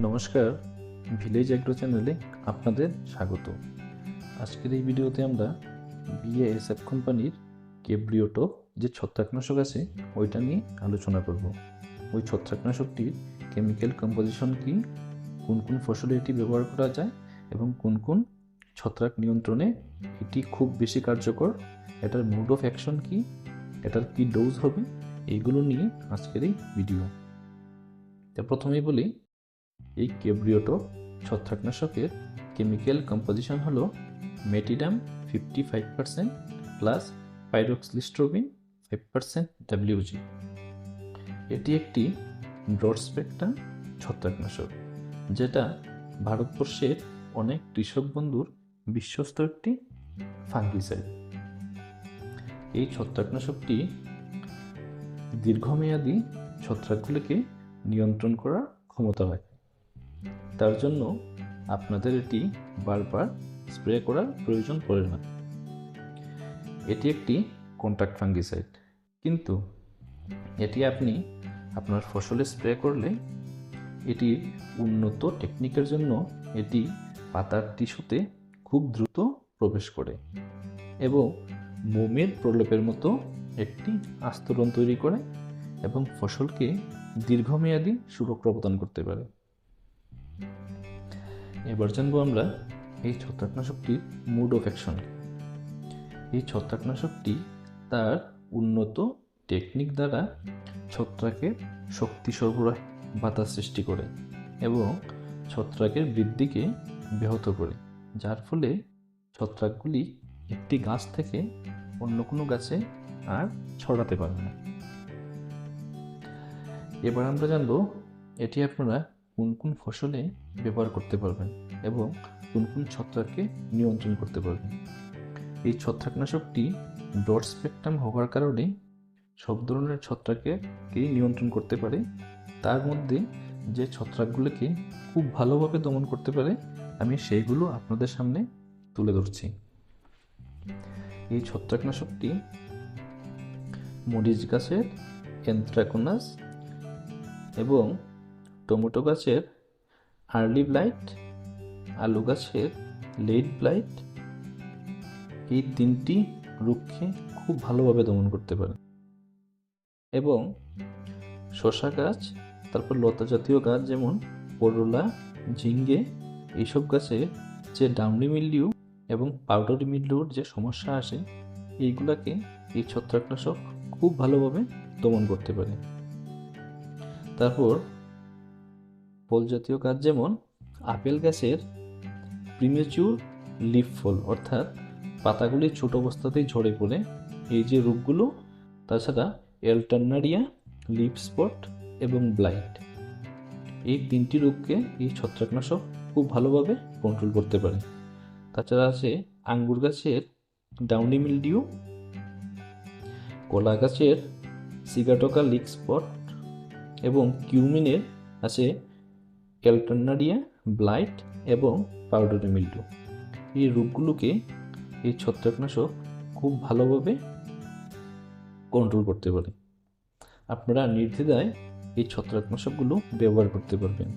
নমস্কার village agro চ্যানেলে আপনাদের স্বাগত। আজকের এই ভিডিওতে আমরা বিএএসএফ কোম্পানির কেব্রিওটো যে ছত্রাকনাশক আছে, ওইটা নিয়ে আলোচনা করব। ওই ছত্রাকনাশকটির কেমিক্যাল কম্পোজিশন কি, কোন কোন ফসলে এটি ব্যবহার করা যায় এবং কোন কোন ছত্রাক নিয়ন্ত্রণে এটি খুব বেশি কার্যকর, এটার মোড অফ অ্যাকশন কি, এটার কি ডোজ হবে, এইগুলো নিয়ে আজকের এই ভিডিও। তা প্রথমেই বলি এই কেব্রিওটো ছত্রাকনাশকের কেমিক্যাল কম্পোজিশন হলো metiram fifty five percent plus pyraclostrobin five percent WG. এটি একটি ব্রড স্পেকট্রাম ছত্রাকনাশক, যেটা ভারতবর্ষের অনেক কৃষক বন্ধুর বিশ্বস্ত একটি ফাঙ্গিসাইড। এই ছত্রাকনাশকটি দীর্ঘমেয়াদী ছত্রাকগুলিকে নিয়ন্ত্রণ করার ক্ষমতা হয়। তার জন্য আপনাদের এটি বারবার স্প্রে করার প্রয়োজন পড়ে না। এটি একটি কন্ট্যাক্ট ফাঙ্গিসাইড কিন্তু এটি আপনি আপনার ফসলে স্প্রে করলে এটি উন্নত টেকনিকের জন্য এটি পাতার টিস্যুতে খুব দ্রুত প্রবেশ করে এবং মোমের প্রলেপের মতো একটি আস্তরণ তৈরি করে এবং ফসলকে দীর্ঘমেয়াদী সুরক্ষা প্রদান করতে পারে। এবার জানব আমরা এই ছত্রাকনাশকটির মুড অফ অ্যাকশন এই ছত্রাকনাশকটি তার উন্নত টেকনিক দ্বারা ছত্রাকের শক্তি সরবরাহ বাধা সৃষ্টি করে এবং ছত্রাকের বৃদ্ধিকে ব্যাহত করে। যার ফলে ছত্রাকগুলি একটি গাছ থেকে অন্য কোনো গাছে আর ছড়াতে পারবে না। এবার আমরা জানব, এটি আপনারা কোন কোন ফসলে ব্যবহার করতে পারবেন এবং কোন কোন ছত্রাককে নিয়ন্ত্রণ করতে পারবেন। এই ছত্রাকনাশকটি ব্রড স্পেকট্রাম হওয়ার কারণে সব ধরনের ছত্রাককেই নিয়ন্ত্রণ করতে পারে। তার মধ্যে যে ছত্রাকগুলোকে খুব ভালোভাবে দমন করতে পারে, আমি সেইগুলো আপনাদের সামনে তুলে ধরছি। এই ছত্রাকনাশকটি মরিচ গাছের এন্থ্রাকোনাস এবং টমেটো গাছের আর্লি ব্লাইট আলু গাছের লেট ব্লাইট এই তিনটি রুক্ষে খুব ভালোভাবে দমন করতে পারে এবং শশা গাছ, তারপর লতা জাতীয় গাছ যেমন করলা ঝিঙ্গে, এইসব গাছে যে ডাউনি মিল্ডিউ এবং পাউডারি মিল্ডিউর যে সমস্যা আসে, এইগুলাকে এই ছত্রাকনাশক খুব ভালোভাবে দমন করতে পারে। তারপর ফল জাতীয় গাছ যেমন আপেল গাছের প্রিমেচিউর লিফ ফল, অর্থাৎ পাতাগুলি ছোট অবস্থাতেই ঝরে পড়ে। এই যে রোগগুলো তাছাড়া এলটার্নারিয়া লিপ স্পট এবং ব্লাইট এই তিনটি রোগকে এই ছত্রাকনাশক খুব ভালোভাবে কন্ট্রোল করতে পারে। তাছাড়া আছে আঙ্গুর গাছের ডাউনি মিলডিউ কলা গাছের সিগাটকা লিক স্পট এবং কিউমিনের আছে ক্যালটার্নারিয়া ব্লাইট এবং পাউডারি মিল্ডু এই রোগগুলোকে এই ছত্রাকনাশক খুব ভালোভাবে কন্ট্রোল করতে পারে। আপনারা নির্দ্বিধায় এই ছত্রাকনাশকগুলো ব্যবহার করতে পারবেন।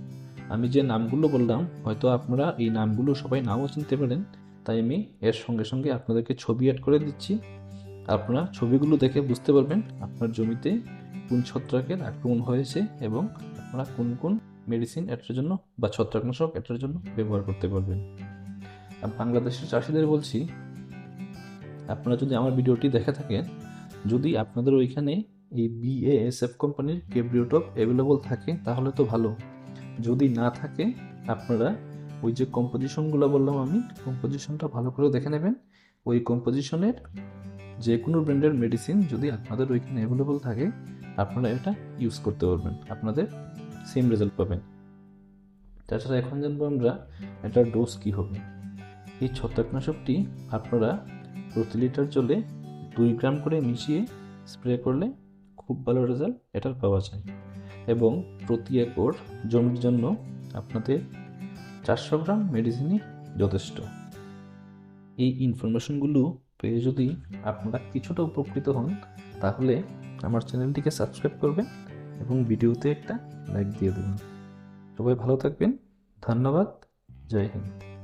আমি যে নামগুলো বললাম, হয়তো আপনারা এই নামগুলো সবাই নামও চিনতে পারেন। তাই আমি এর সঙ্গে সঙ্গে আপনাদেরকে ছবি অ্যাড করে দিচ্ছি। আপনারা ছবিগুলো দেখে বুঝতে পারবেন আপনার জমিতে কোন ছত্রাকের আক্রমণ হয়েছে এবং আপনারা কোন কোন মেডিসিন এটার জন্য বা ছত্রাকনাশক এটার জন্য ব্যবহার করতে পারবেন। আর বাংলাদেশের চাষিদের বলছি, আপনারা যদি আমার ভিডিওটি দেখে থাকেন, যদি আপনাদের ওইখানে এই বিএএসএফ কোম্পানির কেব্রিওটপ অ্যাভেলেবল থাকে, তাহলে তো ভালো। যদি না থাকে, আপনারা ওই যে কম্পোজিশনগুলো বললাম আমি কম্পোজিশনটা ভালো করে দেখে নেবেন। ওই কম্পোজিশনের যে কোনো ব্র্যান্ডের মেডিসিন যদি আপনাদের ওইখানে অ্যাভেলেবল থাকে, আপনারা এটা ইউজ করতে পারবেন। আপনাদের সেম রেজাল্ট পাবেন। তাছাড়া এখন জানব আমরা এটার ডোজ কী হবে। এই ছত্রাকনাশকটি আপনারা প্রতি লিটার জলে দুই গ্রাম করে মিশিয়ে স্প্রে করলে খুব ভালো রেজাল্ট এটার পাওয়া যায়। এবং প্রতি একর জমির জন্য আপনাদের চারশো গ্রাম মেডিসিনই যথেষ্ট। এই ইনফরমেশনগুলো পেয়ে যদি আপনারা কিছুটা উপকৃত হন, তাহলে আমার চ্যানেলটিকে সাবস্ক্রাইব করবেন এবং ভিডিওতে একটা লাইক দিয়ে দেবেন। সবাই ভালো থাকবেন। ধন্যবাদ। জয় হিন্দ।